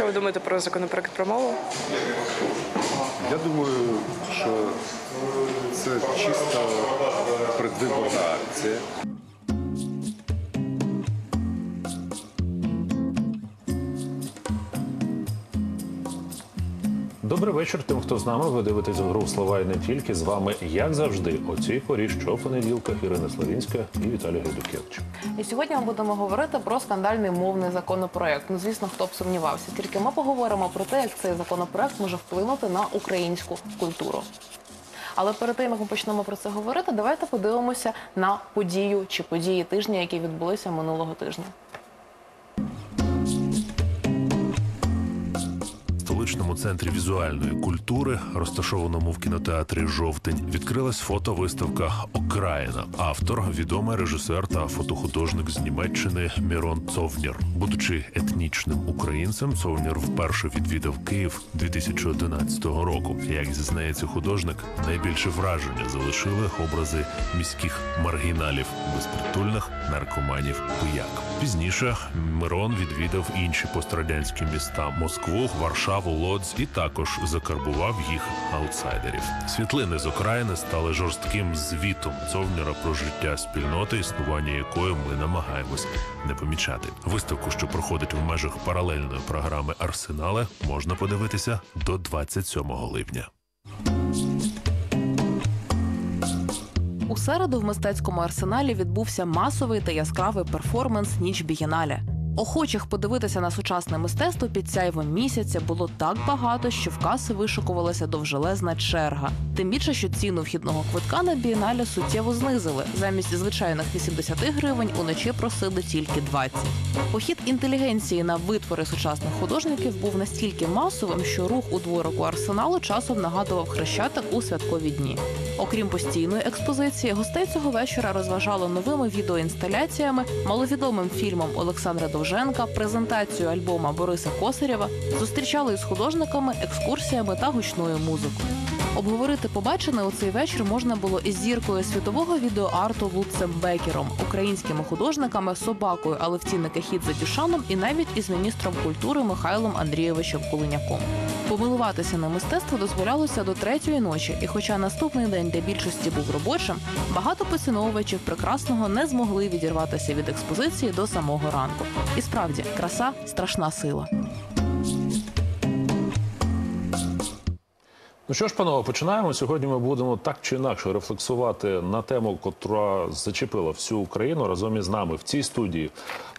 Що ви думаєте про законопроект про мову? Я думаю, що це чисто предвиборна акція. Добрий вечір тим, хто з нами. Ви дивитесь гру слова і не тільки з вами, як завжди, о цій порі щопонеділка Ірина Славінська і Віталій Гайдукевич. І сьогодні ми будемо говорити про скандальний мовний законопроект. Ну, звісно, хто б сумнівався. Тільки ми поговоримо про те, як цей законопроект може вплинути на українську культуру. Але перед тим, як ми почнемо про це говорити, давайте подивимося на подію чи події тижня, які відбулися минулого тижня. Столичному центрі візуальної культури, розташованому в кінотеатрі Жовтень, відкрилась фотовиставка Окраїна. Автор відомий режисер та фотохудожник з Німеччини Мірон Цовнір. Будучи етнічним українцем, Цовнір вперше відвідав Київ 2011 року. Як зізнається художник, найбільше враження залишили образи міських маргіналів, безпритульних наркоманів пияк. Пізніше Мирон відвідав інші пострадянські міста Москву, Варшаву, Лодз і також закарбував їх аутсайдерів. Світлини з окраїни стали жорстким звітом Цовнера про життя спільноти, існування якої ми намагаємось не помічати. Виставку, що проходить в межах паралельної програми Арсенали, можна подивитися до 27 липня. У середу в мистецькому арсеналі відбувся масовий та яскравий перформанс Ніч Бієнале. Охочих подивитися на сучасне мистецтво під сяйвом місяця було так багато, що в каси вишукувалася довжелезна черга. Тим більше, що ціну вхідного квитка на бієнале суттєво знизили. Замість звичайних 80 гривень уночі просили тільки 20. Похід інтелігенції на витвори сучасних художників був настільки масовим, що рух у дворику арсеналу часом нагадував хрещатик у святкові дні. Окрім постійної експозиції, гостей цього вечора розважало новими відеоінсталяціями, маловідомим фільмом Олександра Довженка, презентацією альбома Бориса Косарєва, зустрічали із художниками, екскурсіями та гучною музикою. Обговорити побачене у цей вечір можна було із зіркою світового відеоарту Луцем Бекером, українськими художниками, собакою Алевтіни Кахідзе Дюшаном і навіть із міністром культури Михайлом Андрійовичем Кулиняком. Помилуватися на мистецтво дозволялося до третьої ночі, і хоча наступний день для більшості був робочим, багато поціновувачів прекрасного не змогли відірватися від експозиції до самого ранку. І справді, краса страшна сила. Ну що ж, панове, починаємо. Сьогодні ми будемо так чи інакше рефлексувати на тему, котра зачепила всю Україну разом із нами в цій студії.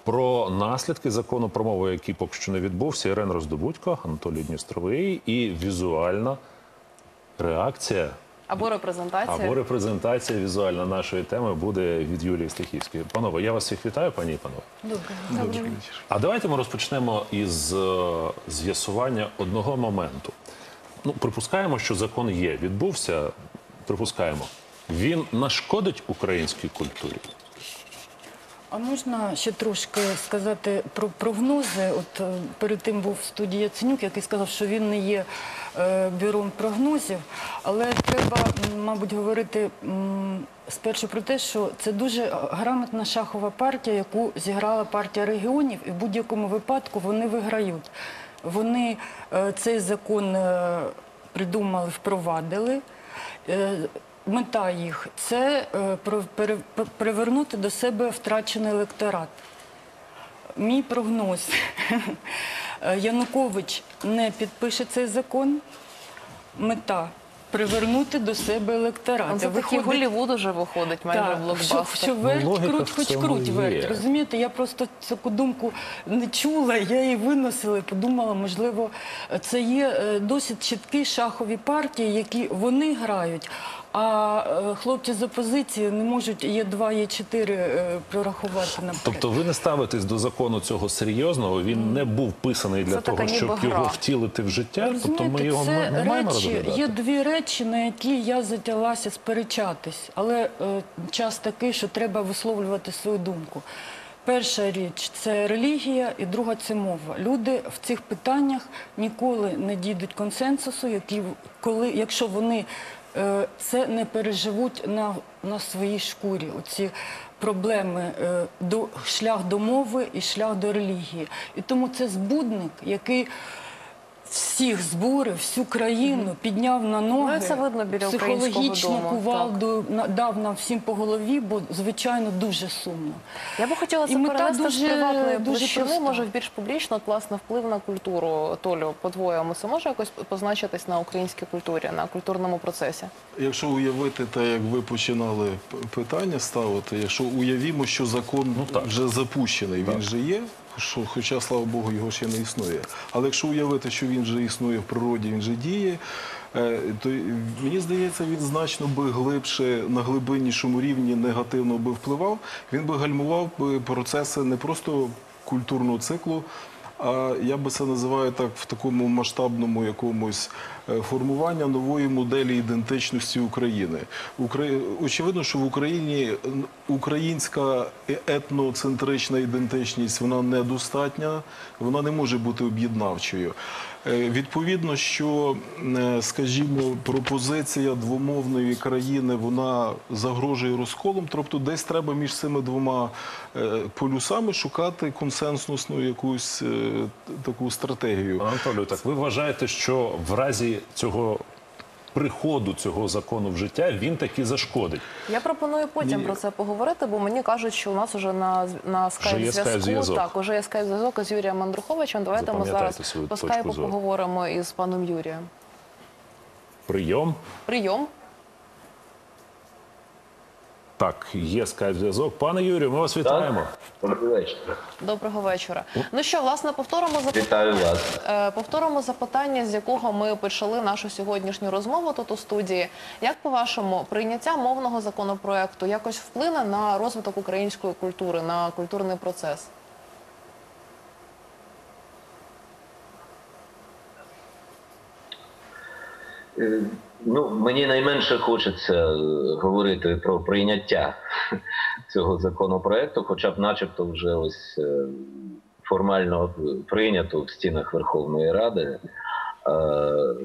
Про наслідки закону про мову, який поки що не відбувся, Ірен Роздобудько, Анатолій Дністровий і візуальна реакція Або репрезентація. або репрезентація візуальна нашої теми буде від Юлії Стахівської. Панове, я вас всіх вітаю, пані і панове. Добрий вечір. А давайте ми розпочнемо із е, з'ясування одного моменту. Ну, припускаємо, що закон є, відбувся. Припускаємо, він нашкодить українській культурі. А можна ще трошки сказати про прогнози? От е, перед тим був в студії Яценюк, який сказав, що він не є е, бюром прогнозів, але треба, мабуть, говорити спершу про те, що це дуже грамотна шахова партія, яку зіграла партія регіонів, і в будь-якому випадку вони виграють. Вони е, цей закон придумали, впровадили. Мета їх це е, привернути до себе втрачений електорат. Мій прогноз. Янукович не підпише цей закон. Мета привернути до себе електорат. Це такий Голлівуд уже виходить майже блокбастер. що, що верть, Ну, круть, хоч круть верть. Розумієте, я просто таку думку не чула, я її виносила і подумала, можливо, це є е, досить чіткі шахові партії, які вони грають. А е, хлопці з опозиції не можуть є два, є чотири е, прорахувати наперед. Тобто ви не ставитесь до закону цього серйозного, він не був писаний для Це того, щоб ніби його втілити в життя. Тобто ми його це не, не маємо речі, розглядати. є дві речі, на які я затялася сперечатись, але е, час такий, що треба висловлювати свою думку. Перша річ це релігія, і друга це мова. Люди в цих питаннях ніколи не дійдуть консенсусу, які коли, якщо вони це не переживуть на, на своїй шкурі. Оці проблеми е, до шлях до мови і шлях до релігії. І тому це збудник, який всіх збурив, всю країну підняв на ноги. Ну, це видно біля українського психологічну дому, кувалду на- дав нам всім по голові, бо звичайно дуже сумно. Я би хотіла це І мета перенести з дуже- приватної дуже площини, проста. може, в більш публічно, от, власне, вплив на культуру. Толю, по-твоєму, це може якось позначитись на українській культурі, на культурному процесі? Якщо уявити те, як ви починали п- питання ставити, якщо уявімо, що закон так. вже запущений, він же є, що, хоча, слава Богу, його ще не існує. Але якщо уявити, що він вже існує в природі, він вже діє, е, то мені здається, він значно би глибше на глибиннішому рівні негативно би впливав. Він би гальмував би процеси не просто культурного циклу. А я би це називаю так в такому масштабному якомусь е, формування нової моделі ідентичності України. Укра- Очевидно, що в Україні українська е- етноцентрична ідентичність вона недостатня, вона не може бути об'єднавчою. Е, Відповідно, що, е, скажімо, пропозиція двомовної країни вона загрожує розколом. Тобто, десь треба між цими двома е, полюсами шукати консенсусну якусь таку стратегію. Анатолію, так ви вважаєте, що в разі цього приходу цього закону в життя він таки зашкодить? Я пропоную потім Ні. про це поговорити, бо мені кажуть, що у нас уже на, на скайп-зв'язку так, уже є скайп-зв'язок з Юрієм Андруховичем. Давайте ми зараз по скайпу зору. поговоримо із паном Юрієм. Прийом. Прийом. Так, є скайп-зв'язок. Пане Юрію, ми вас вітаємо. Добрий вечір. Доброго вечора. Ну що, власне, повторимо запитання. Вітаю вас. Е, Повторимо запитання, з якого ми почали нашу сьогоднішню розмову тут у студії. Як по-вашому, прийняття мовного законопроекту якось вплине на розвиток української культури, на культурний процес? Ну, мені найменше хочеться е, говорити про прийняття цього законопроекту, хоча б начебто вже ось е, формально прийнято в стінах Верховної Ради. Е,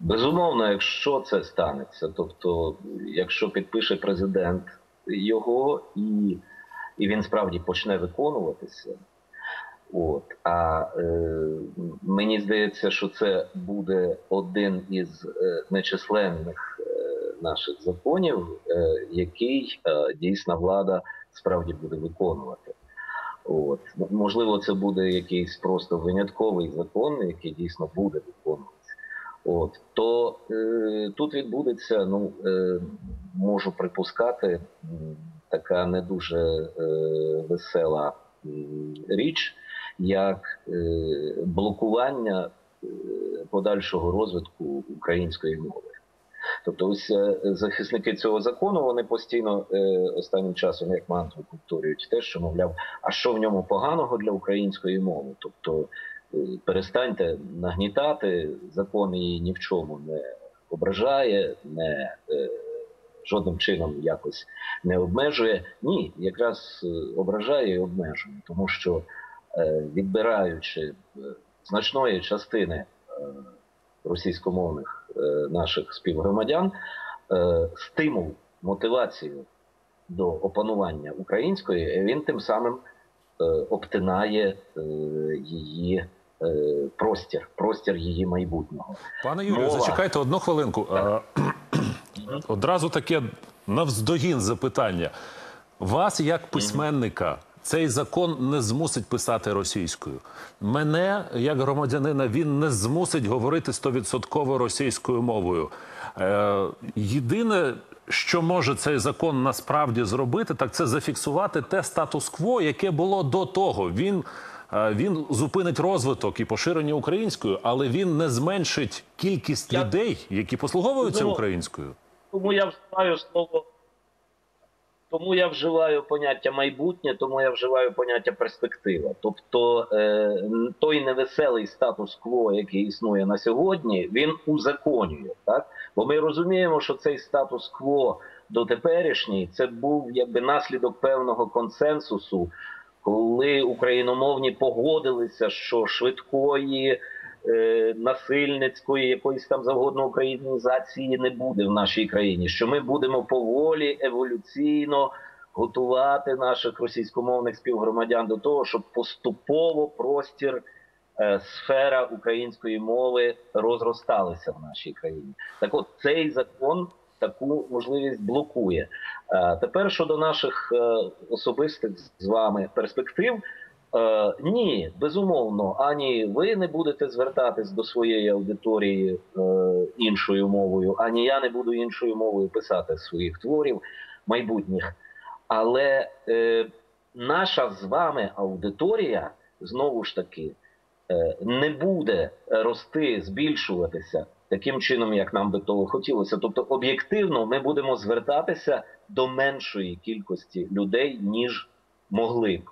Безумовно, якщо це станеться, тобто, якщо підпише президент його і, і він справді почне виконуватися, От а е, мені здається, що це буде один із е, нечисленних е, наших законів, е, який е, дійсна влада справді буде виконувати. От можливо, це буде якийсь просто винятковий закон, який дійсно буде виконуватися. От то е, тут відбудеться, ну е, можу припускати, така не дуже е, весела річ як е, блокування е, подальшого розвитку української мови. Тобто, ось е, захисники цього закону вони постійно останнім часом як мантру повторюють те, що мовляв, а що в ньому поганого для української мови? Тобто перестаньте нагнітати, закон її ні в чому не ображає, не жодним чином якось не обмежує. Ні, якраз ображає і обмежує, тому що відбираючи е, значної частини е, російськомовних е, наших співгромадян, е, стимул, мотивацію до опанування української, він тим самим е, обтинає е, її е, простір, простір її майбутнього. Пане Юрію, Мова. зачекайте одну хвилинку. Одразу таке навздогін запитання. Вас, як письменника, цей закон не змусить писати російською. Мене, як громадянина, він не змусить говорити стовідсотково російською мовою. Е, єдине, що може цей закон насправді зробити, так це зафіксувати те статус-кво, яке було до того. Він, е, він зупинить розвиток і поширення українською, але він не зменшить кількість Я- людей, які послуговуються українською. Тому я вживаю слово. Тому я вживаю поняття майбутнє, тому я вживаю поняття перспектива. Тобто е, той невеселий статус-кво, який існує на сьогодні, він узаконює. Так? Бо ми розуміємо, що цей статус-кво дотеперішній це був якби наслідок певного консенсусу, коли україномовні погодилися, що швидкої насильницької, якоїсь там завгодно українізації не буде в нашій країні. Що ми будемо поволі еволюційно готувати наших російськомовних співгромадян до того, щоб поступово простір. е, Сфера української мови розросталася в нашій країні. Так от цей закон таку можливість блокує. Е, Тепер щодо наших е, особистих з вами перспектив, е, ні, безумовно, ані ви не будете звертатись до своєї аудиторії е, іншою мовою, ані я не буду іншою мовою писати своїх творів майбутніх. Але е, наша з вами аудиторія знову ж таки е, не буде рости, збільшуватися таким чином, як нам би того хотілося. Тобто, об'єктивно, ми будемо звертатися до меншої кількості людей, ніж могли б.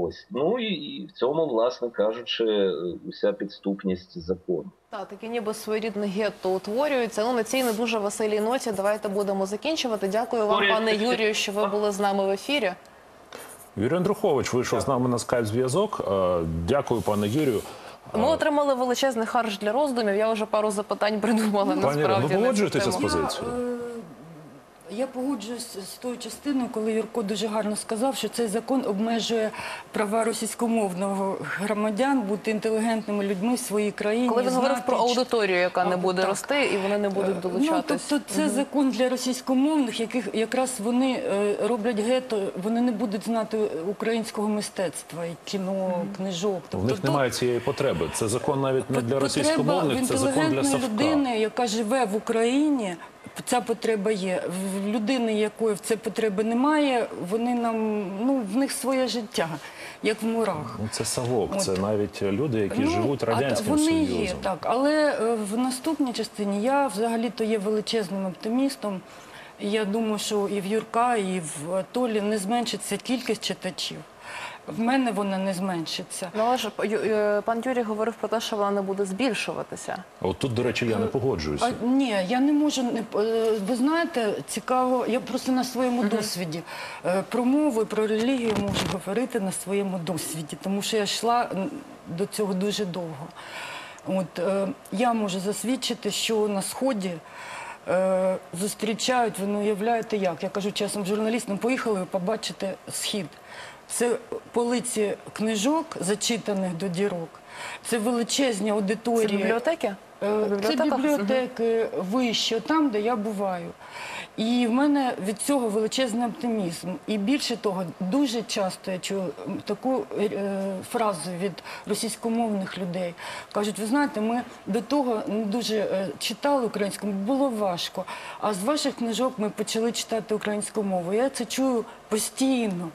Ось ну і, і в цьому, власне кажучи, е, уся підступність закону. Так, таке ніби своєрідне гетто утворюється. Ну на цій не дуже веселій ноті. Давайте будемо закінчувати. Дякую вам, Історія пане Юрію, що ви були з нами в ефірі. Юрій Андрухович вийшов з нами на скайп-зв'язок. Е, Дякую, пане Юрію. Ми отримали величезний харч для роздумів. Я вже пару запитань придумала. Пані насправді ви погоджуєтеся з позицією? Я, е, погоджуюсь з тою частиною, коли Юрко дуже гарно сказав, що цей закон обмежує права російськомовного громадян бути інтелігентними людьми в своїй країні. Коли він говорив про аудиторію, яка не буде так. рости, і вони не будуть долучатись. Ну, тобто це закон для російськомовних, яких якраз вони е, роблять гетто, вони не будуть знати українського мистецтва, і кіно, книжок. Тобто, В них то- немає цієї потреби. Це закон навіть не для російськомовних, це закон для інтелігентної Савка. людини, яка живе в Україні. Ця потреба є. В людини, якої в цієї потреби немає, вони нам ну в них своє життя, як в мурах. Ну, це Савок, От. це навіть люди, які Ну, живуть радянським вони Союзом. є так, але е, в наступній частині я взагалі-то є величезним оптимістом. Я думаю, що і в Юрка, і в Толі не зменшиться кількість читачів. В мене вона не зменшиться. Ну, але ж Ю- е, пан Юрій говорив про те, що вона не буде збільшуватися. А От тут, до речі, я не погоджуюся. А, ні, я не можу. не п- е, Ви знаєте, цікаво, я просто на своєму досвіді е, про мову і про релігію можу говорити на своєму досвіді, тому що я йшла м, до цього дуже довго. От е, я можу засвідчити, що на сході. е, Зустрічають, ви не уявляєте як. Я кажу чесним журналістам, поїхали ви побачите схід. Це полиці книжок, зачитаних до дірок. Це величезні Це аудиторії. бібліотеки? Е, Це бібліотеки вище, там, де я буваю. І в мене від цього величезний оптимізм. І більше того, дуже часто я чую таку е, фразу від російськомовних людей. Кажуть, ви знаєте, ми до того не дуже е, читали українську, було важко. А з ваших книжок ми почали читати українську мову. Я це чую постійно.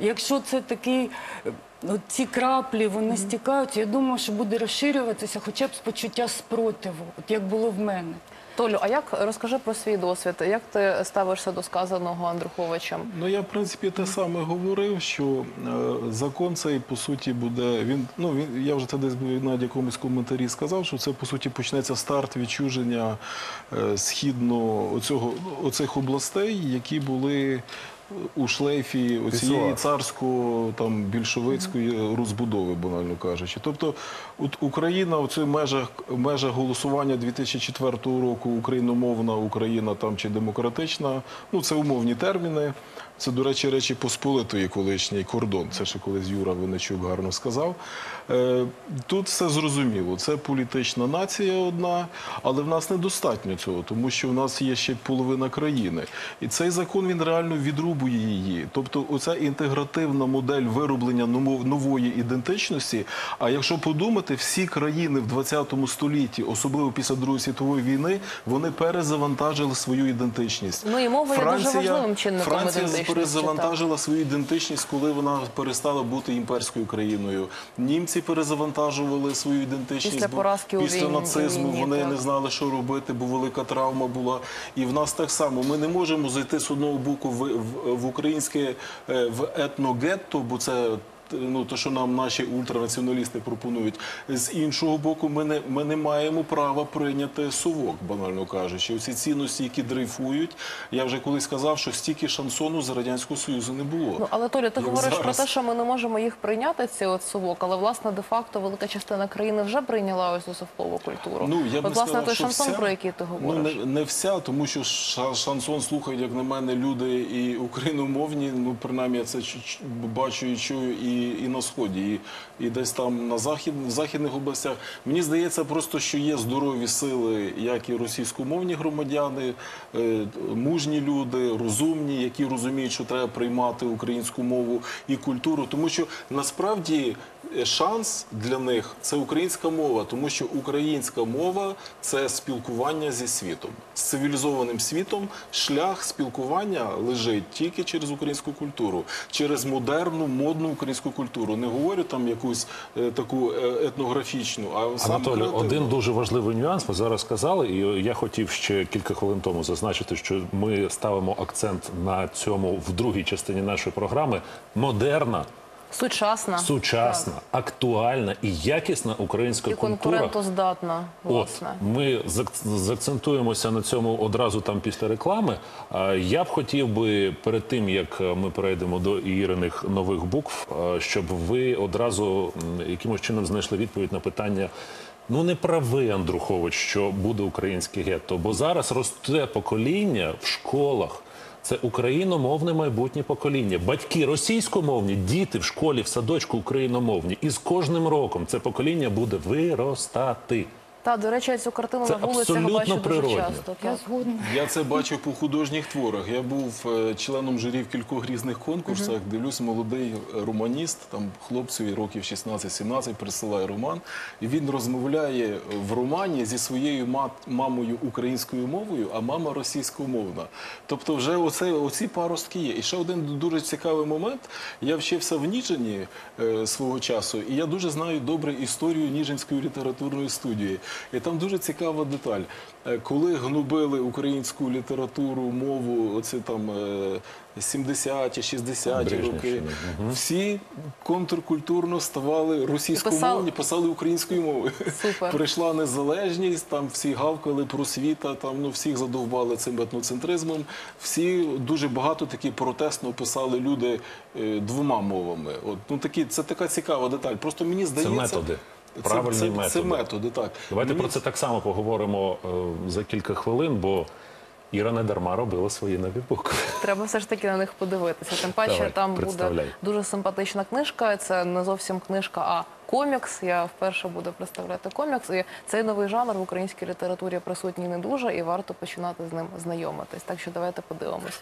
Якщо це такий, е, от ці краплі, вони стікають, я думаю, що буде розширюватися хоча б з почуття спротиву, от як було в мене. Толю, а як розкажи про свій досвід? Як ти ставишся до сказаного Андруховичем? Ну я в принципі те саме говорив, що е, закон цей по суті буде. Він ну він я вже це десь був на якомусь коментарі сказав, що це по суті почнеться старт відчуження е, східно оцього оцих областей, які були. У шлейфі оцієї царської, там більшовицької розбудови, банально кажучи. Тобто, Україна у цих межах межах голосування 2004 року україномовна Україна там чи демократична. Ну це умовні терміни. Це, до речі, речі Посполитої колишній кордон. Це ще колись Юра Винничук гарно сказав. Е, Тут все зрозуміло. Це політична нація одна, але в нас недостатньо цього, тому що в нас є ще половина країни. І цей закон він реально відрубує її. Тобто, оця інтегративна модель вироблення ново- нової ідентичності. А якщо подумати, всі країни в 20 столітті, особливо після Другої світової війни, вони перезавантажили свою ідентичність. Ну, і мова є дуже важливим чинником Франція перезавантажила свою ідентичність, коли вона перестала бути імперською країною. Німці перезавантажували свою ідентичність Після бо поразки після війні- нацизму. війні, вони так. не знали, що робити, бо велика травма була. І в нас так само. Ми не можемо зайти з одного боку в, в, в українське е, в етногетто, бо це ну то, що нам наші ультранаціоналісти пропонують. З іншого боку, ми не, ми не маємо права прийняти совок, банально кажучи. Оці цінності, які дрейфують. Я вже колись казав, що стільки шансону з радянського союзу не було. Ну але Толя, ти Як говориш про те, що ми не можемо їх прийняти, ці от совок, але власне де-факто велика частина країни вже прийняла ось цю совкову культуру. Ну, я б от не власне сказав, той що шансон, вся. про який ти говориш. Ну, не, не вся, тому що ша- шансон слухають, як на мене, люди і україномовні. Ну, принаймні, я це чу- чу- бачу і чую і, і на сході, і, і десь там на захід, в західних областях. Мені здається, просто що є здорові сили, як і російськомовні громадяни, е, мужні люди, розумні, які розуміють, що треба приймати українську мову і культуру, тому що насправді. е, Шанс для них це українська мова, тому що українська мова це спілкування зі світом. З цивілізованим світом шлях спілкування лежить тільки через українську культуру, через модерну, модну українську культуру. Не говорю там якусь е, таку е, етнографічну, а саме Анатолій, креативну. один дуже важливий нюанс. Ми зараз сказали, і я хотів ще кілька хвилин тому зазначити, що ми ставимо акцент на цьому в другій частині нашої програми. Модерна, Сучасна, сучасна, актуальна і якісна українська і культура. конкурентоздатна, От ми заакцентуємося на цьому одразу там після реклами. Я б хотів би перед тим як е, ми перейдемо до Іриних нових букв, е, щоб ви одразу якимось чином знайшли відповідь на питання. Ну не правий Андрухович, що буде українське гетто, бо зараз росте покоління в школах. Це україномовне майбутнє покоління. Батьки російськомовні, діти в школі, в садочку україномовні. І з кожним роком це покоління буде виростати. Та до речі, цю картину Це на вулицях абсолютно бачу дуже часто. Я так. згодна. Я це бачив по художніх творах. Я був е, членом журі в кількох різних конкурсах. Дивлюсь, молодий романіст, там хлопцеві років 16-17 присилає роман, і він розмовляє в романі зі своєю мат- мамою українською мовою, а мама російськомовна. Тобто, вже оце оці паростки є. І ще один дуже цікавий момент. Я вчився в Ніжині е, свого часу, і я дуже знаю добре історію Ніжинської літературної студії. І там дуже цікава деталь. Е, Коли гнобили українську літературу, мову, оце там е, 70-ті, 60-ті роки, всі контркультурно ставали російськомовні, писали українською мовою. Супер. Прийшла незалежність, там всі гавкали просвіта, там ну всіх задовбали цим етноцентризмом. Всі дуже багато такі протестно писали люди е, двома мовами. От ну такі це така цікава деталь. Просто мені Це здається, методи. Це- Правильні це, методи. Це методи, так. Давайте Мені- про це так само поговоримо е, за кілька хвилин, бо Іра не дарма робила свої нові букви. Треба все ж таки на них подивитися. Тим паче Давай, там буде дуже симпатична книжка. Це не зовсім книжка, а комікс. Я вперше буду представляти комікс. І цей новий жанр в українській літературі присутній не дуже, і варто починати з ним знайомитись. Так що давайте подивимось.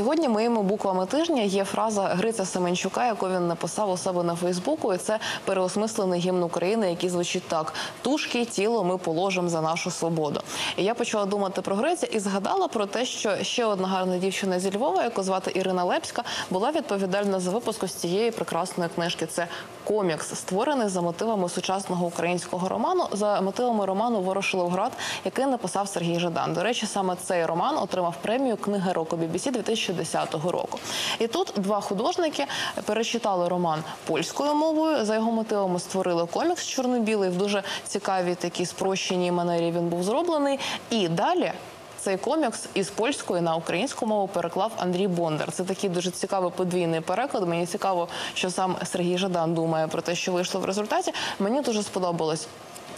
Сьогодні моїми буквами тижня є фраза Гриця Семенчука, яку він написав у себе на Фейсбуку. І це переосмислений гімн України, який звучить так: тушки, тіло ми положимо за нашу свободу. І я почала думати про Гриця і згадала про те, що ще одна гарна дівчина зі Львова, яку звати Ірина Лепська, була відповідальна за випуск ось цієї прекрасної книжки. Це комікс, створений за мотивами сучасного українського роману, за мотивами роману Ворошиловград, який написав Сергій Жадан. До речі, саме цей роман отримав премію книги року BBC 2010 року. І тут два художники перечитали роман польською мовою. За його мотивами створили комікс чорно-білий в дуже цікавій такій спрощеній манері. Він був зроблений. І далі. Цей комікс із польської на українську мову переклав Андрій Бондар. Це такий дуже цікавий подвійний переклад. Мені цікаво, що сам Сергій Жадан думає про те, що вийшло в результаті. Мені дуже сподобалось.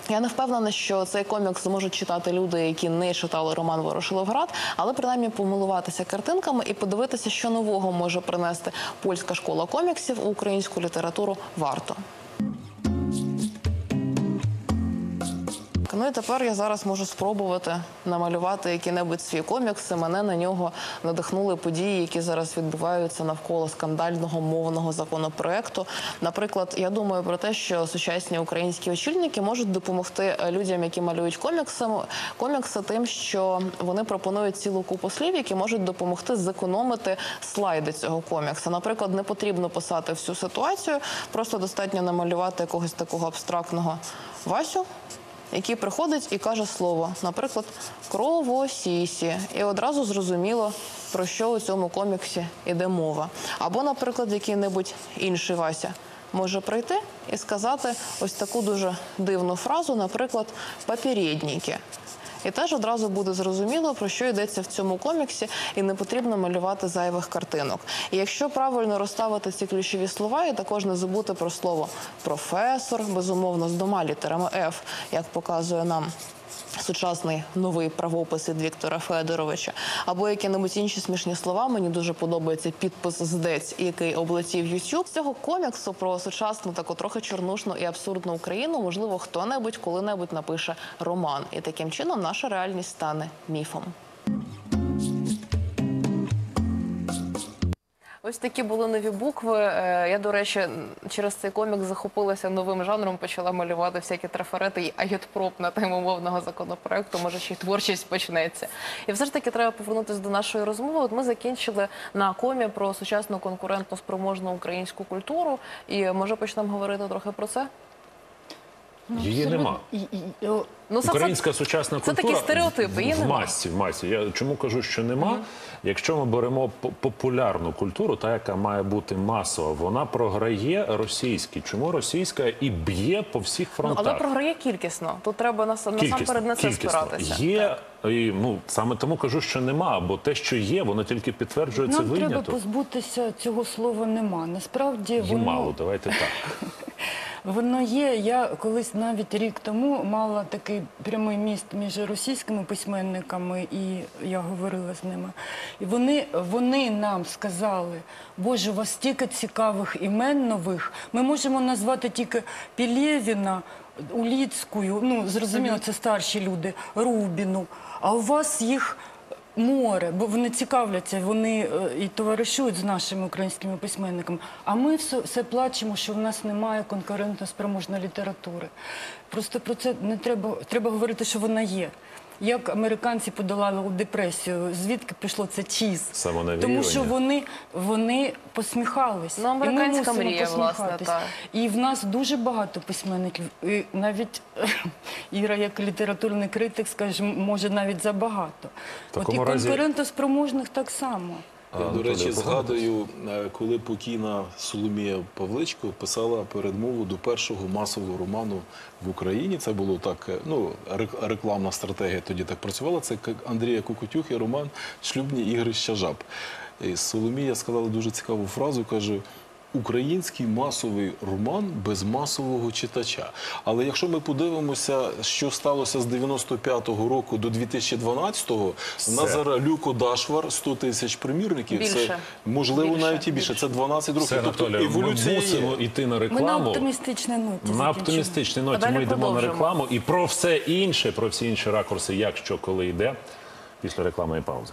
Я не впевнена, що цей комікс зможуть читати люди, які не читали роман Ворошиловград, але принаймні помилуватися картинками і подивитися, що нового може принести польська школа коміксів у українську літературу варто. Ну і тепер я зараз можу спробувати намалювати які-небудь свій комікс. І Мене на нього надихнули події, які зараз відбуваються навколо скандального мовного законопроекту. Наприклад, я думаю про те, що сучасні українські очільники можуть допомогти людям, які малюють комікси, комікси тим, що вони пропонують цілу купу слів, які можуть допомогти зекономити слайди цього комікса. Наприклад, не потрібно писати всю ситуацію, просто достатньо намалювати якогось такого абстрактного Васю який приходить і каже слово, наприклад, кровосісі, і одразу зрозуміло, про що у цьому коміксі йде мова. Або, наприклад, який-небудь інший Вася може прийти і сказати ось таку дуже дивну фразу, наприклад, «папірєдніки». І теж одразу буде зрозуміло, про що йдеться в цьому коміксі, і не потрібно малювати зайвих картинок. І якщо правильно розставити ці ключові слова, і також не забути про слово професор, безумовно, з двома літерами Ф, як показує нам. Сучасний новий правопис від Віктора Федоровича, або які-небудь інші смішні слова. Мені дуже подобається підпис здець, який облетів YouTube. Цього коміксу про сучасну таку трохи чорнушну і абсурдну Україну. Можливо, хто-небудь коли-небудь напише роман, і таким чином наша реальність стане міфом. Ось такі були нові букви. Е, Я, до речі, через цей комік захопилася новим жанром, почала малювати всякі трафарети і агітпроп на тему мовного законопроекту. Може, ще й творчість почнеться. І все ж таки треба повернутися до нашої розмови. От ми закінчили на комі про сучасну конкурентно спроможну українську культуру. І може почнемо говорити трохи про це? Її нема. Ну, це- Українська сучасна це культура такі стереотипи, її в масці, в масці. Я чому кажу, що нема? Якщо ми беремо по- популярну культуру, та яка має бути масова, вона програє російській. Чому російська і б'є по всіх Ну, фронтах? але програє кількісно. Тут треба нас, насамперед на це кількісно. спиратися. Є, і, ну, саме тому кажу, що нема, бо те, що є, воно тільки підтверджує це Нам треба позбутися цього слова нема. Насправді Є воно, мало, давайте так. воно є. Я колись навіть рік тому мала такий прямий міст між російськими письменниками, і я говорила з ними. І вони, вони нам сказали, Боже, у вас стільки цікавих імен нових. Ми можемо назвати тільки Пілєвіна, Уліцьку, ну зрозуміло, це старші люди, Рубіну. А у вас їх море, бо вони цікавляться, вони е, і товаришують з нашими українськими письменниками. А ми все, все плачемо, що в нас немає конкурентно спроможної літератури. Просто про це не треба, треба говорити, що вона є. Як американці подолали депресію, звідки пішло це чіз? Тому що вони, вони посміхались. Ну, американська і ми мрія, власне, так. І в нас дуже багато письменників. І навіть Іра, як літературний критик, скаже, може навіть забагато. В От і разі- конкурентоспроможних так само. Я, до речі, згадую, е, коли покійна Соломія Павличко писала передмову до першого масового роману в Україні. Це було так, е, ну, рекламна стратегія тоді так працювала. Це Андрія Кукутюхи роман Шлюбні ігрища жаб. І Соломія сказала дуже цікаву фразу, каже. Український масовий роман без масового читача. Але якщо ми подивимося, що сталося з 95-го року до 2012-го, у Все. Люко Дашвар 100 тисяч примірників. Більше. Це можливо Більше. навіть і більше. Це 12 років. Все, тобто Анатолій, ми мусимо йти на Ми на рекламу. оптимістичній ноті. На оптимістичній ноті ми йдемо на рекламу і про все інше, про всі інші ракурси, як що коли йде, після реклами і паузи.